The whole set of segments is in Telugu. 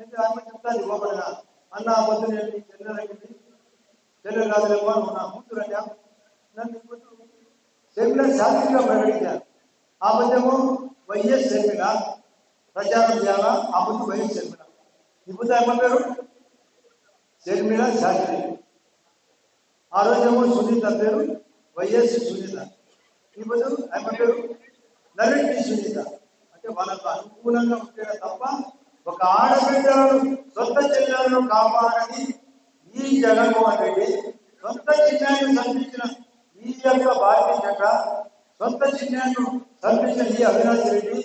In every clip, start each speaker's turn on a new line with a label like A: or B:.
A: చెప్తే ఆమె చెప్తాను ఇవ్వబడిన అన్న ఆ పొద్దు నేను నీ చెల్లెలు అడిగింది చెల్లెలు కాదులేమో నువ్వు నా కూతురు అన్నా నన్ను ఇప్పుడు శర్మిల శాస్త్రిగా ప్రకటించారు ఆ మధ్యము వైఎస్ శర్మిల ప్రచారం చేయాలా ఆ ముందు వైఎస్ శర్మిల ఇప్పుడు ఏమన్నారు శర్మిల శాస్త్రి ఆ రోజేమో సునీత పేరు వైఎస్ సునీత ఇప్పుడు ఆమె పేరు నరెడ్డి సునీత అంటే వాళ్ళకు అనుకూలంగా ఉంటే తప్ప ఒక ఆడబిడ్డలను సొంత చెల్లెలను కాపాడని ఈ జగన్మోహన్ రెడ్డి సొంత చిన్నాన్ని సంపించిన ఈ యొక్క భారతీయ జనతా సొంత చిన్నాన్ని సంపించిన ఈ అవినాష్ రెడ్డి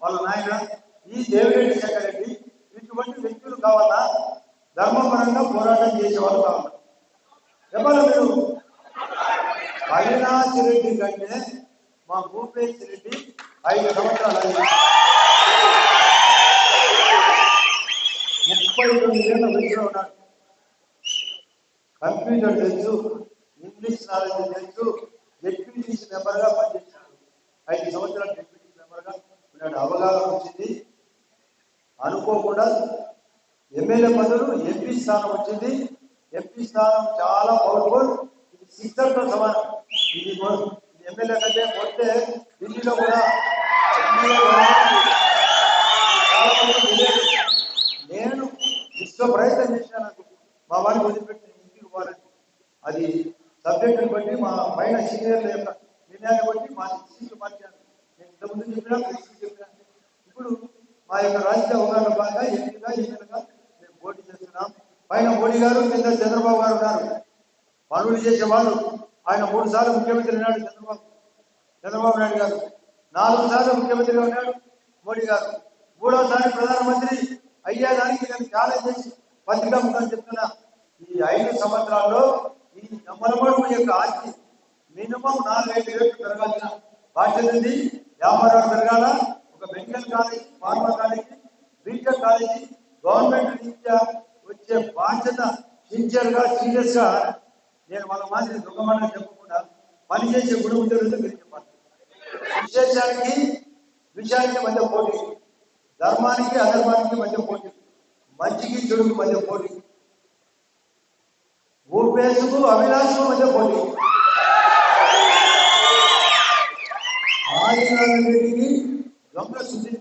A: వాళ్ళ నాయన ఈ దేవిరెడ్డి శేఖర్ రెడ్డి ఇటువంటి వ్యక్తులు కావాలా? ధర్మపరంగా పోరాటం చేసేవాళ్ళు కావాలి? ఎవరు మీరు? అవినాష్ రెడ్డి కంటే మా భూపేష్ రెడ్డి ఐదు సంవత్సరాలు ముప్పై తొమ్మిది ఏళ్ళ వయసులో ఉన్నాడు కంప్యూటర్ తెలుసు. ఇంగ్లీష్ నాలెడ్జ్ తెలుసు. డెప్యూటీసీ మెంబర్గా పనిచేశాడు. ఐదు సంవత్సరాలు డెప్యూటీ మెంబర్గా ఉన్నాడు. అవగాహన వచ్చింది. అనుకోకుండా ఎమ్మెల్యే పదవులు ఎంపీ స్థానం వచ్చింది. ఎంపీ స్థానం చాలా పవర్ఫుల్ ఇది సిస్టర్తో సమానం. ఇది ఎమ్మెల్యే కంటే కొడితే ఢిల్లీలో కూడా ఢిల్లీలో కూడా చాలా మంది తెలియదు. నేను సో ప్రయత్నం చేశాను నాకు మా వారికి వదిలిపెట్టిన ఇంటికి పోవాలని అది సబ్జెక్టుని బట్టి మా పైన సీనియర్ల యొక్క నిర్ణయాన్ని బట్టి మా సీట్లు మార్చాను నేను ఇంతకుముందు చెప్పినా చెప్పినా ఇప్పుడు మా యొక్క రాజకీయ అవగాహన భాగంగా ఎంపీగా ఎమ్మెల్యేగా మేము పోటీ చేస్తున్నాం. పైన మోడీ గారు కింద చంద్రబాబు గారు ఉన్నారు. పనులు చేసేవాళ్ళు ఆయన మూడు సార్లు ముఖ్యమంత్రి ఉన్నాడు చంద్రబాబు. చంద్రబాబు నాయుడు గారు. నాలుగు సార్లు ముఖ్యమంత్రిగా ఉన్నాడు మోడీ గారు. మూడోసారి ప్రధానమంత్రి అయ్యేదానికి నేను ఛాలెంజ్ చేసి అని చెప్తున్నా. ఈ ఐదు సంవత్సరాల్లో ఈ నమ్మలమడుగు యొక్క ఆస్తి మినిమం నాలుగైదు రేట్లు పెరగాల్సిన బాధ్యత ఉంది. వ్యాపారాలు పెరగాల? ఒక medical college pharma college BTech college government రీత్యా వచ్చే బాధ్యత సిన్సియర్గా సీరియస్గా నేను వాళ్ళ మాదిరి దుఃఖమని చెప్పకుండా పనిచేసే గుడి ఉంటే మీరు చెప్పాలి. విశేషానికి విషయానికి మధ్య పోటీ. ధర్మానికి అధర్మానికి మధ్య పోటీ. మంచికి చెడుకు మధ్య పోటీ. భూపేశకు అవినాశకు మధ్య పోటీ. ఆయన రెడ్డికి దొంగ సుధీర్